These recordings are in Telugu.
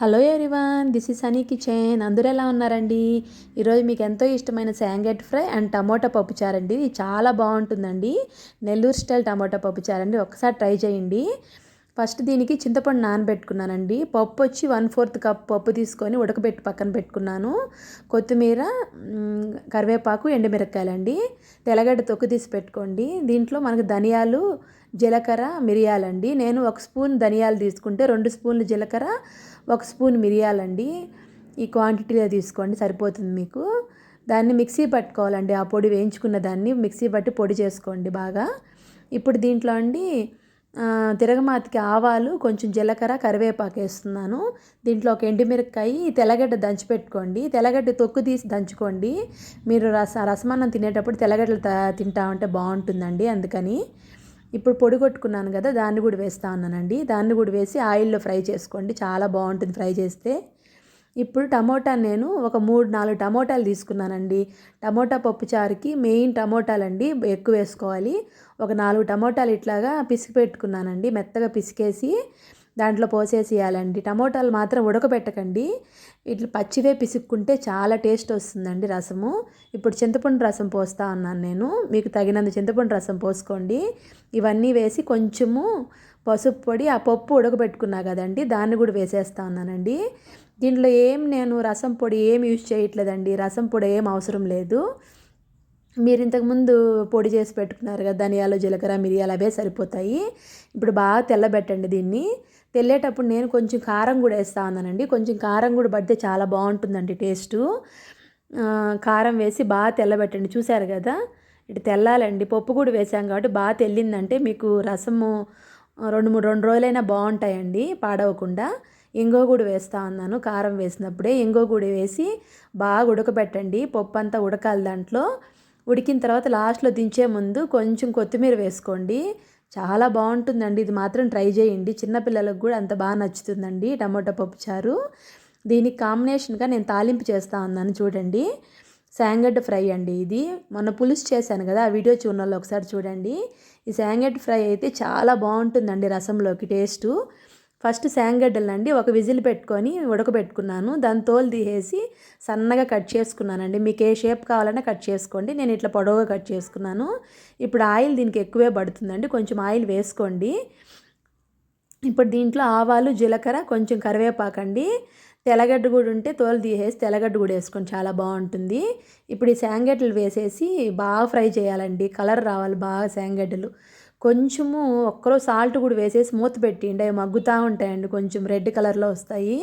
Hello everyone this is Sunny kitchen. అందరూ ఎలా ఉన్నారండి? ఈరోజు మీకు ఎంతో ఇష్టమైన శాంగెట్ ఫ్రై అండ్ టమోటా పప్పుచారు అండి ఇది చాలా బాగుంటుందండి. నెల్లూరు స్టైల్ టమోటా పప్పుచారు అండి ఒకసారి ట్రై చేయండి. ఫస్ట్ దీనికి చింతపండు నానబెట్టుకున్నానండి. పప్పు వచ్చి వన్ ఫోర్త్ కప్ పప్పు తీసుకొని ఉడకబెట్టి పక్కన పెట్టుకున్నాను. కొత్తిమీర కరివేపాకు ఎండుమిరపకాయలండి. తెల్లగడ్డ తొక్కు తీసి పెట్టుకోండి. దీంట్లో మనకు ధనియాలు జీలకర్ర మిరియాలండి. నేను ఒక స్పూన్ ధనియాలు తీసుకుంటే రెండు స్పూన్లు జీలకర్ర ఒక స్పూన్ మిరియాలండి. ఈ క్వాంటిటీలో తీసుకోండి సరిపోతుంది మీకు. దాన్ని మిక్సీ పట్టుకోవాలండి. ఆ పొడి వేయించుకున్న దాన్ని మిక్సీ పట్టి పొడి చేసుకోండి బాగా. ఇప్పుడు దీంట్లో అండి తిరగమాతకి ఆవాలు కొంచెం జీలకర్ర కరివేపాకు వేస్తున్నాను. దీంట్లో ఒక ఎండుమిరపకాయ తెల్లగడ్డ దంచి పెట్టుకోండి తెల్లగడ్డ తొక్కు తీసి దంచుకోండి. మీరు రస రసమన్నం తినేటప్పుడు తెల్లగడ్డలు తింటా ఉంటే బాగుంటుందండి అందుకని. ఇప్పుడు పొడి కొట్టుకున్నాను కదా దాన్ని కూడా వేస్తా ఉన్నానండి. దాన్ని కూడా వేసి ఆయిల్లో ఫ్రై చేసుకోండి. చాలా బాగుంటుంది ఫ్రై చేస్తే. ఇప్పుడు టమోటా నేను ఒక మూడు నాలుగు టమోటాలు తీసుకున్నానండి. టమోటా పప్పుచారుకి మెయిన్ టమోటాలండి ఎక్కువ వేసుకోవాలి. ఒక నాలుగు టమోటాలు ఇట్లాగా పిసికి పెట్టుకున్నానండి మెత్తగా పిసికేసి దాంట్లో పోసేసేయాలండి. టమోటాలు మాత్రం ఉడకబెట్టకండి. ఇట్లా పచ్చివే పిసుక్కుంటే చాలా టేస్ట్ వస్తుందండి రసము. ఇప్పుడు చింతపండు రసం పోస్తా ఉన్నాను నేను. మీకు తగినంత చింతపండు రసం పోసుకోండి. ఇవన్నీ వేసి కొంచెము పసుపు పొడి ఆ పప్పు ఉడకబెట్టుకున్నా కదండి దాన్ని కూడా వేసేస్తా ఉన్నానండి. దీంట్లో ఏం నేను రసం పొడి ఏం యూజ్ చేయట్లేదండి. రసం పొడి ఏం అవసరం లేదు. మీరు ఇంతకుముందు పొడి చేసి పెట్టుకున్నారు కదా ధనియాలు జీలకర్ర మిరియాలు అవే సరిపోతాయి. ఇప్పుడు బాగా తెల్లబెట్టండి దీన్ని. తెల్లేటప్పుడు నేను కొంచెం కారం కూడా వేస్తా ఉన్నానండి కొంచెం కారం కూడా పడితే చాలా బాగుంటుందండి టేస్టు. కారం వేసి బాగా తెల్లబెట్టండి. చూశారు కదా? ఇటు తెల్లాలండి. పప్పు కూడా వేసాం కాబట్టి బాగా తెల్లిందంటే మీకు రసము రెండు మూడు రెండు రోజులైనా బాగుంటాయండి పాడవకుండా. ఇంగో కూడా వేస్తా ఉన్నాను కారం వేసినప్పుడే. ఇంగో కూడా వేసి బాగా ఉడకబెట్టండి. పప్పు అంతా ఉడకాలి దాంట్లో. ఉడికిన తర్వాత లాస్ట్లో దించే ముందు కొంచెం కొత్తిమీర వేసుకోండి. చాలా బాగుంటుందండి. ఇది మాత్రం ట్రై చేయండి. చిన్నపిల్లలకు కూడా అంత బాగా నచ్చుతుందండి టమోటా పప్పు చారు. దీనికి కాంబినేషన్గా నేను తాలింపు చేస్తా ఉన్నాను చూడండి. శాంగడ్డ ఫ్రై అండి ఇది. మొన్న పులుసు చేశాను కదా ఆ వీడియో చూడాలి ఒకసారి చూడండి. ఈ శాంగడ్డ ఫ్రై అయితే చాలా బాగుంటుందండి రసంలోకి టేస్టు. ఫస్ట్ శాంగడ్డలండి ఒక విజిల్ పెట్టుకొని ఉడకబెట్టుకున్నాను. దాని తోలు తీసేసి సన్నగా కట్ చేసుకున్నానండి. మీకు ఏ షేప్ కావాలన్నా కట్ చేసుకోండి. నేను ఇట్లా పొడవుగా కట్ చేసుకున్నాను. ఇప్పుడు ఆయిల్ దీనికి ఎక్కువే పడుతుందండి. కొంచెం ఆయిల్ వేసుకోండి. ఇప్పుడు దీంట్లో ఆవాలు జీలకర్ర కొంచెం కరివేపాకండి. తెల్లగడ్డ కూడా ఉంటే తోలు తీసేసి తెల్లగడ్డ కూడా వేసుకొని చాలా బాగుంటుంది. ఇప్పుడు ఈ శాంగడ్డలు వేసేసి బాగా ఫ్రై చేయాలండి. కలర్ రావాలి బాగా శాంగడ్డలు. కొంచెము ఒక్కరో సాల్ట్ కూడా వేసేసి మూత పెట్టిండి అవి మగ్గుతూ ఉంటాయండి కొంచెం రెడ్ కలర్లో వస్తాయి.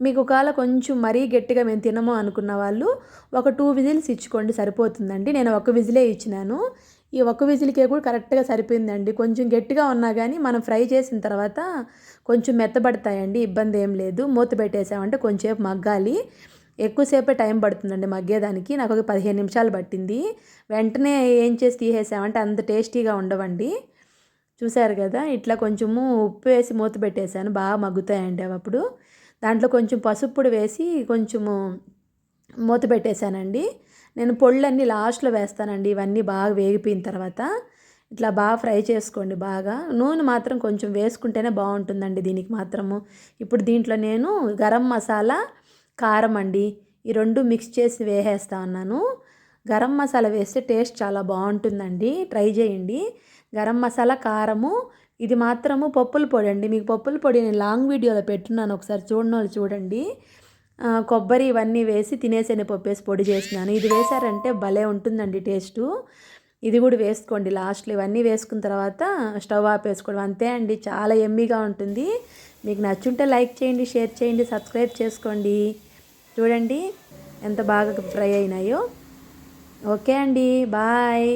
మీకు ఒకవేళ కొంచెం మరీ గట్టిగా మేము తినము అనుకున్న వాళ్ళు ఒక టూ విజిల్స్ ఇచ్చుకోండి సరిపోతుందండి. నేను ఒక విజిలే ఇచ్చినాను. ఈ ఒక విజిల్కే కూడా కరెక్ట్గా సరిపోయిందండి. కొంచెం గట్టిగా ఉన్నా కానీ మనం ఫ్రై చేసిన తర్వాత కొంచెం మెత్తబడతాయండి ఇబ్బంది ఏం లేదు. మూత పెట్టేసామంటే కొంచెంసేపు మగ్గాలి. ఎక్కువసేపే టైం పడుతుందండి మగ్గేదానికి. నాకు ఒక పదిహేను నిమిషాలు పట్టింది. వెంటనే ఏం చేసి తీసేసామంటే అంత టేస్టీగా ఉండవండి. చూశారు కదా ఇట్లా కొంచెము ఉప్పు వేసి మూత పెట్టేశాను. బాగా మగ్గుతాయండి అప్పుడు. దాంట్లో కొంచెం పసుపు పొడి వేసి కొంచెము మూత పెట్టేశానండి. నేను పొళ్ళన్నీ లాస్ట్లో వేస్తానండి. ఇవన్నీ బాగా వేగిపోయిన తర్వాత ఇట్లా బాగా ఫ్రై చేసుకోండి బాగా. నూనె మాత్రం కొంచెం వేసుకుంటేనే బాగుంటుందండి దీనికి మాత్రము. ఇప్పుడు దీంట్లో నేను గరం మసాలా కారం అండి. ఈ రెండు మిక్స్ చేసి వేసేస్తా ఉన్నాను. గరం మసాలా వేస్తే టేస్ట్ చాలా బాగుంటుందండి. ట్రై చేయండి. గరం మసాలా కారము ఇది మాత్రము పప్పుల పొడి అండి. మీకు పప్పుల పొడి నేను లాంగ్ వీడియోలో పెట్టున్నాను. ఒకసారి చూడని వాళ్ళు చూడండి. కొబ్బరి ఇవన్నీ వేసి తినేసేనే పప్పు వేసి పొడి చేసినాను. ఇది వేసారంటే భలే ఉంటుందండి టేస్టు ఇది కూడా వేసుకోండి. లాస్ట్లో ఇవన్నీ వేసుకున్న తర్వాత స్టవ్ ఆపేసుకోవడం. అంతే అండి. చాలా ఎమ్మీగా ఉంటుంది. మీకు నచ్చుంటే లైక్ చేయండి షేర్ చేయండి సబ్స్క్రైబ్ చేసుకోండి. చూడండి ఎంత బాగా ఫ్రై అయినాయో. ఓకే అండి బాయ్